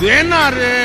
देना रे